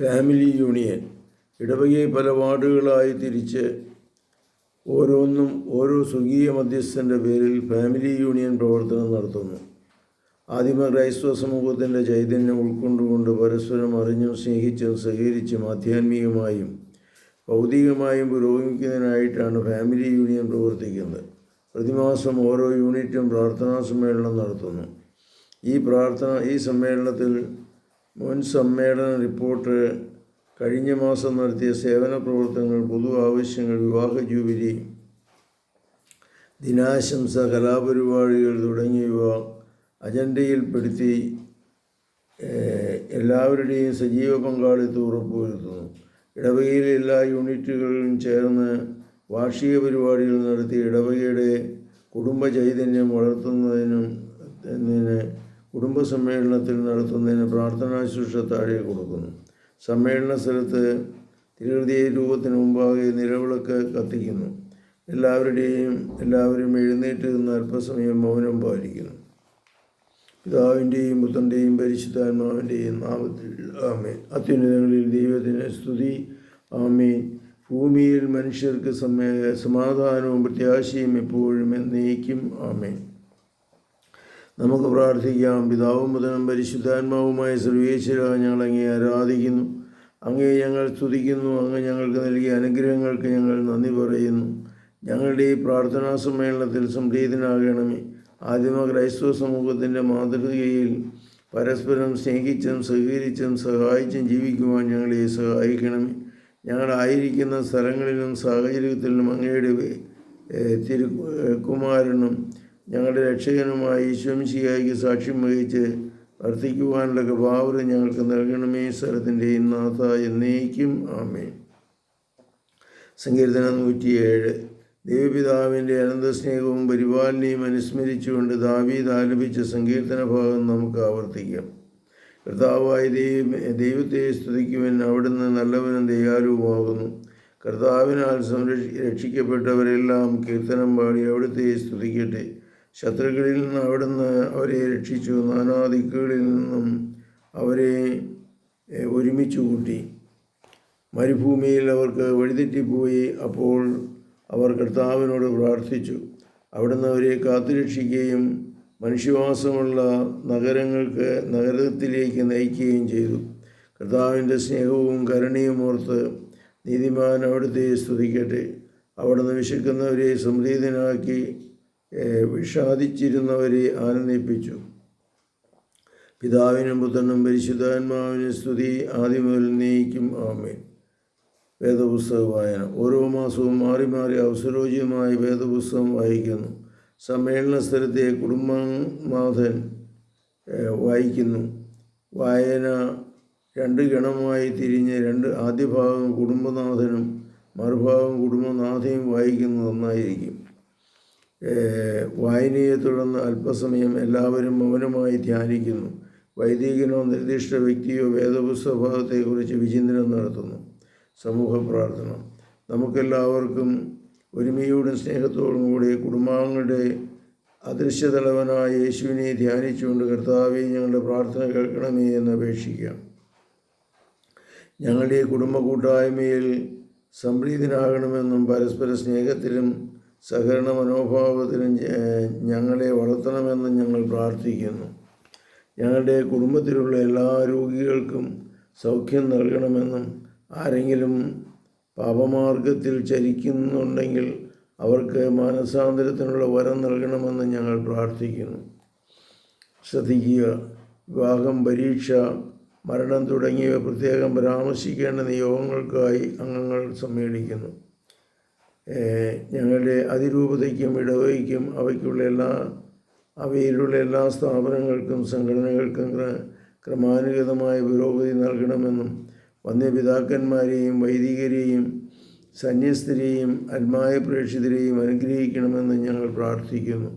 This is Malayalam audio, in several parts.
ഫാമിലി യൂണിയൻ ഇടവകയെ പല വാർഡുകളായി തിരിച്ച് ഓരോന്നും ഓരോ സ്വർഗീയ മധ്യസ്ഥന്റെ പേരിൽ ഫാമിലി യൂണിയൻ പ്രവർത്തനം നടത്തുന്നു. ആദിമ ക്രൈസ്തവ സമൂഹത്തിന്റെ ചൈതന്യം ഉൾക്കൊണ്ടുകൊണ്ട് പരസ്പരം അറിഞ്ഞും സ്നേഹിച്ചും സഹകരിച്ചും ആധ്യാത്മികമായും ഭൗതികമായും പുരോഗമിക്കുന്നതിനായിട്ടാണ് ഫാമിലി യൂണിയൻ പ്രവർത്തിക്കുന്നത്. പ്രതിമാസം ഓരോ യൂണിറ്റും പ്രാർത്ഥനാ സമ്മേളനം നടത്തുന്നു. ഈ പ്രാർത്ഥന ഈ സമ്മേളനത്തിൽ മുൻ സമ്മേളന റിപ്പോർട്ട് കഴിഞ്ഞ മാസം നടത്തിയ സേവന പ്രവർത്തനങ്ങൾ പൊതു ആവശ്യങ്ങൾ വിവാഹ ജൂബിലി ദിനാശംസ കലാപരിപാടികൾ തുടങ്ങിയവ അജണ്ടയിൽപ്പെടുത്തി എല്ലാവരുടെയും സജീവ പങ്കാളിത്തം ഉറപ്പുവരുത്തുന്നു. ഇടവകയിലെ എല്ലാ യൂണിറ്റുകളും ചേർന്ന് വാർഷിക പരിപാടികൾ നടത്തി ഇടവകയുടെ കുടുംബ ചൈതന്യം വളർത്തുന്നതിനും കുടുംബ സമ്മേളനത്തിൽ നടത്തുന്നതിന് പ്രാർത്ഥനാ ശുശ്രൂഷ താഴെ കൊടുക്കുന്നു. സമ്മേളന സ്ഥലത്ത് തിരുഹൃദയ രൂപത്തിന് മുമ്പാകെ നിലവിളക്ക് കത്തിക്കുന്നു. എല്ലാവരുടെയും എല്ലാവരും എഴുന്നേറ്റ് നിന്ന് അല്പസമയം മൗനം പാലിക്കുന്നു. പിതാവിന്റെയും പുത്രന്റെയും പരിശുദ്ധാത്മാവിന്റെയും നാമത്തിൽ ആമേ അത്യുന്നതങ്ങളിൽ ദൈവത്തിന് സ്തുതി. ആമേ ഭൂമിയിൽ മനുഷ്യർക്ക് സമയ സമാധാനവും പ്രത്യാശയും എപ്പോഴും എന്നേക്കും ആമേൻ. നമുക്ക് പ്രാർത്ഥിക്കാം. പിതാവും മുതലും പരിശുദ്ധാത്മാവുമായ സർവേശ്വര ഞങ്ങൾ അങ്ങേ ആരാധിക്കുന്നു. അങ്ങേ ഞങ്ങൾ സ്തുതിക്കുന്നു. അങ്ങ് ഞങ്ങൾക്ക് നൽകിയ അനുഗ്രഹങ്ങൾക്ക് ഞങ്ങൾ നന്ദി പറയുന്നു. ഞങ്ങളുടെ ഈ പ്രാർത്ഥനാ സമ്മേളനത്തിൽ സംപ്രീതനാകണമേ. ആദിമ ക്രൈസ്തവ സമൂഹത്തിന്റെ മാതൃകയിൽ പരസ്പരം സ്നേഹിച്ചും സഹകരിച്ചും സഹായിച്ചും ജീവിക്കുവാൻ ഞങ്ങളെ സഹായിക്കണമേ. ഞങ്ങളായിരിക്കുന്ന സ്ഥലങ്ങളിലും സാഹചര്യത്തിലും അങ്ങയുടെ ഏഹ്, തിരു കുമാരനും ഞങ്ങളുടെ രക്ഷകനുമായ ഈശ്വംശിയായിക്ക് സാക്ഷ്യം വഹിച്ച് വർദ്ധിക്കുവാനുള്ള കൃപാവൃതി ഞങ്ങൾക്ക് നൽകണമേ. സ്ഥലത്തിന്റെ നാഥ എന്നേക്കും. ആമേ സങ്കീർത്തനം നൂറ്റിയേഴ്. ദൈവപിതാവിന്റെ അനന്തസ്നേഹവും പരിപാലനയും അനുസ്മരിച്ചുകൊണ്ട് ദാവീദ് ആലപിച്ച സങ്കീർത്തന ഭാഗം നമുക്ക് ആവർത്തിക്കാം. കർത്താവായ ദൈവം ദൈവത്തെ സ്തുതിക്കുവൻ. അവിടുന്ന് നല്ലവനും ദയാലുവുമാകുന്നു. കർത്താവിനാൽ സംരക്ഷി രക്ഷിക്കപ്പെട്ടവരെല്ലാം കീർത്തനം പാടി അവിടുത്തെ സ്തുതിക്കട്ടെ. ശത്രുക്കളിൽ നിന്ന് അവിടുന്ന് അവരെ രക്ഷിച്ചു. നാനാദിക്കുകളിൽ നിന്നും അവരെ ഒരുമിച്ച് കൂട്ടി. മരുഭൂമിയിൽ അവർക്ക് വഴിതെറ്റിപ്പോയി. അപ്പോൾ അവർ കർത്താവിനോട് പ്രാർത്ഥിച്ചു. അവിടുന്ന് അവരെ കാത്തുരക്ഷിക്കുകയും മനുഷ്യവാസമുള്ള നഗരങ്ങൾക്ക് നഗരത്തിലേക്ക് നയിക്കുകയും ചെയ്തു. കർത്താവിന്റെ സ്നേഹവും കരുണയും ഓർത്ത് നീതിമാൻ അവിടുത്തെ സ്തുതിക്കട്ടെ. അവിടുന്ന് വിശക്കുന്നവരെ ഏഹ്, വിഷാദിച്ചിരുന്നവരെ ആനന്ദിപ്പിച്ചു. പിതാവിനും പുത്രനും പരിശുദ്ധാത്മാവിനും സ്തുതി ആദ്യം മുതൽ നീക്കും ആമേൻ. വേദപുസ്തക വായന. ഓരോ മാസവും മാറി മാറി അവസരോചിതമായി വേദപുസ്തകം വായിക്കുന്നു. സമ്മേളന സ്ഥലത്തെ കുടുംബനാഥൻ വായിക്കുന്നു. വായന രണ്ട് ഗണമായി തിരിഞ്ഞ് രണ്ട് ആദ്യ ഭാഗം കുടുംബനാഥനും മറുഭാഗം കുടുംബനാഥയും വായിക്കുന്നത് നന്നായിരിക്കും. വായനയെ തുടർന്ന് അല്പസമയം എല്ലാവരും മൗനമായി ധ്യാനിക്കുന്നു. വൈദികനോ നിർദ്ദിഷ്ട വ്യക്തിയോ വേദപുസ്തക ഭാഗത്തെക്കുറിച്ച് വിചിന്തനം നടത്തുന്നു. സമൂഹ പ്രാർത്ഥന. നമുക്കെല്ലാവർക്കും ഒരുമയോടും സ്നേഹത്തോടും കൂടി കുടുംബാംഗങ്ങളുടെ അദൃശ്യതലവനായ യേശുവിനെ ധ്യാനിച്ചുകൊണ്ട് കർത്താവെ ഞങ്ങളുടെ പ്രാർത്ഥന കേൾക്കണമേ എന്ന് അപേക്ഷിക്കാം. ഞങ്ങളുടെ കുടുംബ കൂട്ടായ്മയിൽ സംപ്രീതനാകണമെന്നും പരസ്പര സ്നേഹത്തിലും സഹകരണ മനോഭാവത്തിനും ഞങ്ങളെ വളർത്തണമെന്ന് ഞങ്ങൾ പ്രാർത്ഥിക്കുന്നു. ഞങ്ങളുടെ കുടുംബത്തിലുള്ള എല്ലാ രോഗികൾക്കും സൗഖ്യം നൽകണമെന്നും ആരെങ്കിലും പാപമാർഗത്തിൽ ചരിക്കുന്നുണ്ടെങ്കിൽ അവർക്ക് മാനസാന്തരത്തിനുള്ള വരം നൽകണമെന്ന് ഞങ്ങൾ പ്രാർത്ഥിക്കുന്നു. ശ്രദ്ധിക്കുക വിവാഹം പരീക്ഷ മരണം തുടങ്ങിയവ പ്രത്യേകം പരാമർശിക്കേണ്ട നിയോഗങ്ങൾക്കായി അംഗങ്ങൾ സമ്മേളിക്കുന്നു. ഞങ്ങളുടെ അതിരൂപതയ്ക്കും ഇടവയ്ക്കും അവയ്ക്കുള്ള എല്ലാ അവയിലുള്ള എല്ലാ സ്ഥാപനങ്ങൾക്കും സംഘടനകൾക്കും ക്രമാനുഗതമായ പുരോഗതി നൽകണമെന്നും വന്യപിതാക്കന്മാരെയും വൈദികരെയും സന്യസ്തരെയും ആത്മായ പ്രേക്ഷിതരെയും അനുഗ്രഹിക്കണമെന്ന് ഞങ്ങൾ പ്രാർത്ഥിക്കുന്നു.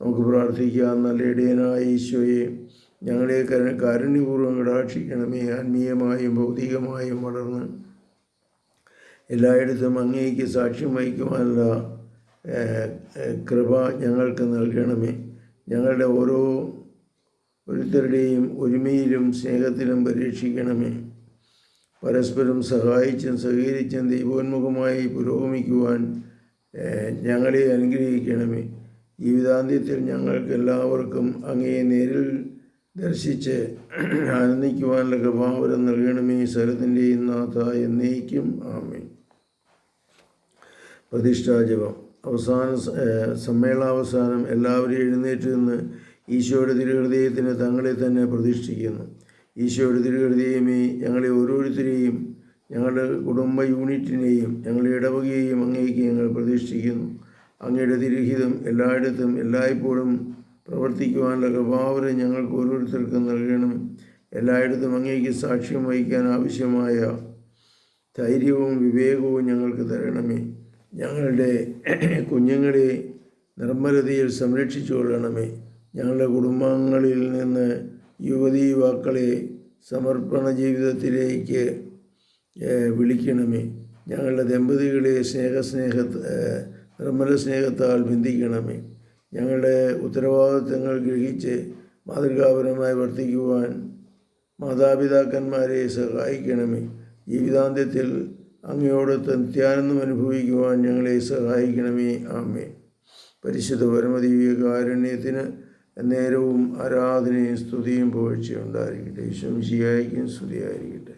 നമുക്ക് പ്രാർത്ഥിക്കാം നല്ല ഇടയനായ ഈശോയെ ഞങ്ങളെ കരു കാരുണ്യപൂർവം കടാക്ഷിക്കണമേ ആത്മീയമായും ഭൗതികമായും വളർന്ന് എല്ലായിടത്തും അങ്ങേക്ക് സാക്ഷ്യം വഹിക്കുവാനുള്ള കൃപ ഞങ്ങൾക്ക് നൽകണമേ. ഞങ്ങളുടെ ഓരോ ഓരോരുത്തരുടെയും ഒരുമയിലും സ്നേഹത്തിലും പരീക്ഷിക്കണമേ. പരസ്പരം സഹായിച്ചും സഹകരിച്ചും ദൈവോന്മുഖമായി പുരോഗമിക്കുവാൻ ഞങ്ങളെ അനുഗ്രഹിക്കണമേ. ജീവിതാന്ത്യത്തിൽ ഞങ്ങൾക്ക് എല്ലാവർക്കും അങ്ങേ നേരിൽ ദർശിച്ച് ആനന്ദിക്കുവാനുള്ള കൃപാവരം നൽകണമേ. സ്വരത്തിന്റെയും നാഥ എന്നേക്കും. ആമേ പ്രതിഷ്ഠാജപം അവസാന സമ്മേളനാവസാനം എല്ലാവരും എഴുന്നേറ്റ് നിന്ന് ഈശോയുടെ തിരുഹൃദയത്തിന് തങ്ങളെ തന്നെ പ്രതിഷ്ഠിക്കുന്നു. ഈശോയുടെ തിരുഹൃദയമേ ഞങ്ങളെ ഓരോരുത്തരെയും ഞങ്ങളുടെ കുടുംബ യൂണിറ്റിനെയും ഞങ്ങളുടെ ഇടവകയെയും അങ്ങേക്ക് ഞങ്ങൾ പ്രതിഷ്ഠിക്കുന്നു. അങ്ങയുടെ തിരുഹിതം എല്ലായിടത്തും എല്ലായ്പ്പോഴും പ്രവർത്തിക്കുവാനുള്ള കൃപാവരം ഞങ്ങൾക്ക് ഓരോരുത്തർക്കും നൽകണം. എല്ലായിടത്തും അങ്ങേക്ക് സാക്ഷ്യം വഹിക്കാൻ ആവശ്യമായ ധൈര്യവും വിവേകവും ഞങ്ങൾക്ക് തരണമേ. ഞങ്ങളുടെ കുഞ്ഞുങ്ങളെ നിർമ്മലതയിൽ സംരക്ഷിച്ചു കൊള്ളണമേ. ഞങ്ങളുടെ കുടുംബങ്ങളിൽ നിന്ന് യുവതി യുവാക്കളെ സമർപ്പണ ജീവിതത്തിലേക്ക് വിളിക്കണമേ. ഞങ്ങളുടെ ദമ്പതികളെ സ്നേഹസ്നേഹ നിർമ്മല സ്നേഹത്താൽ ബന്ധിക്കണമേ. ഞങ്ങളുടെ ഉത്തരവാദിത്തങ്ങൾ ഗ്രഹിച്ച് മാതൃകാപരമായി വർത്തിക്കുവാൻ മാതാപിതാക്കന്മാരെ സഹായിക്കണമേ. ജീവിതാന്ത്യത്തിൽ അങ്ങയോട് നിത്യാനന്ദം അനുഭവിക്കുവാൻ ഞങ്ങളെ സഹായിക്കണമേ. ആമേ പരിശുദ്ധ പരമദീവികാരുണ്യത്തിന് നേരവും ആരാധനയും സ്തുതിയും പുകഴ്ചയും ഉണ്ടായിരിക്കട്ടെ. ഈശ്വം സ്തുതിയായിരിക്കട്ടെ.